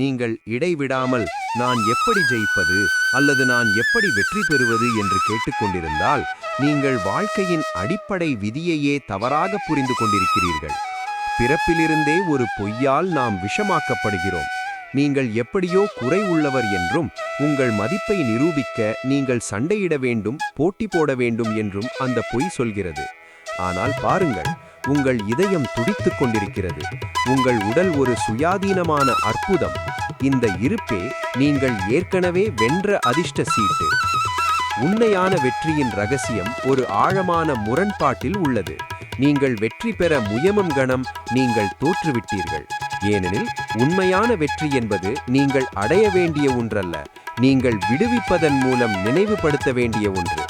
நீங்கள் இடைவிடாமல் நான் எப்படி ஜெயிப்பது அல்லது நான் எப்படி வெற்றி பெறுவது என்று கேட்டுக்கொண்டிருந்தால் நீங்கள் வாழ்க்கையின் அடிப்படை விதியையே தவறாக புரிந்து கொண்டிருக்கிறீர்கள். பிறப்பிலிருந்தே ஒரு பொய்யால் நாம் விஷமாக்கப்படுகிறோம். நீங்கள் எப்படியோ குறை உள்ளவர் என்றும் உங்கள் மதிப்பை நிரூபிக்க நீங்கள் சண்டையிட வேண்டும் போட்டி போட வேண்டும் என்றும் அந்த பொய் சொல்கிறது. ஆனால் பாருங்கள் உங்கள் இதயம் துடித்துக் கொண்டிருக்கிறது. உங்கள் உடல் ஒரு சுயாதீனமான அற்புதம். இந்த இருப்பே நீங்கள் ஏற்கனவே வென்ற அதிர்ஷ்ட சீட்டு. உண்மையான வெற்றியின் ரகசியம் ஒரு ஆழமான முரண்பாட்டில் உள்ளது. நீங்கள் வெற்றி பெற முயமும் கணம் நீங்கள் தோற்றுவிட்டீர்கள். ஏனெனில் உண்மையான வெற்றி என்பது நீங்கள் அடைய வேண்டிய ஒன்றல்ல. நீங்கள் விடுவிப்பதன் மூலம் நினைவுபடுத்த வேண்டிய ஒன்று.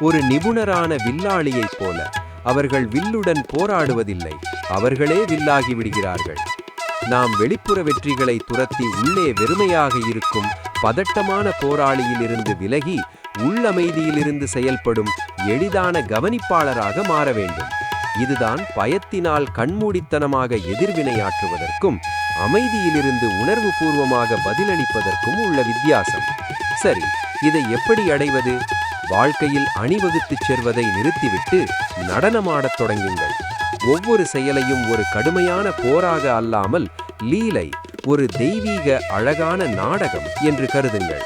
ஒரு நிபுணரான வில்லாளியைப் போல. அவர்கள் வில்லுடன் போராடுவதில்லை. அவர்களே வில்லாகி விடுகிறார்கள். நாம் வெளிப்புற வெற்றிகளை துரத்தி உள்ளே வெறுமையாக இருக்கும் பதட்டமான போராளியிலிருந்து விலகி உள்ளமைதியிலிருந்து செயல்படும் எளிதான கவனிப்பாளராக மாற வேண்டும். இதுதான் பயத்தினால் கண்மூடித்தனமாக எதிர்வினையாற்றுவதற்கும் அமைதியிலிருந்து உணர்வுபூர்வமாக பதிலளிப்பதற்கும் உள்ள வித்தியாசம். சரி இதை எப்படி அடைவது? வாழ்க்கையில் அணிவகுத்துச் செல்வதை நிறுத்திவிட்டு நடனமாடத் தொடங்குங்கள். ஒவ்வொரு செயலையும் ஒரு கடுமையான போராக அல்லாமல் லீலை ஒரு தெய்வீக அழகான நாடகம் என்று கருதுங்கள்.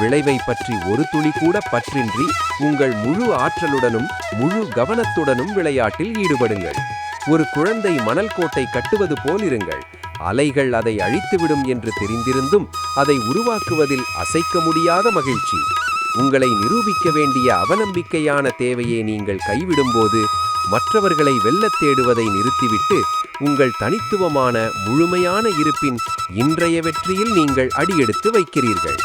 விளைவை பற்றி ஒரு துளி கூட பற்றின்றி உங்கள் முழு ஆற்றலுடனும் முழு கவனத்துடனும் விளையாட்டில் ஈடுபடுங்கள். ஒரு குழந்தை மணல் கோட்டை கட்டுவது போலிருங்கள் அலைகள் அதை அழித்துவிடும் என்று தெரிந்திருந்தும் அதை உருவாக்குவதில் அசைக்க முடியாத மகிழ்ச்சி. உங்களை நிரூபிக்க வேண்டிய அவநம்பிக்கையான தேவையை நீங்கள் கைவிடும்போது மற்றவர்களை வெல்லத் தேடுவதை நிறுத்திவிட்டு உங்கள் தனித்துவமான முழுமையான இருப்பின் இன்றைய வெற்றியில் நீங்கள் அடியெடுத்து வைக்கிறீர்கள்.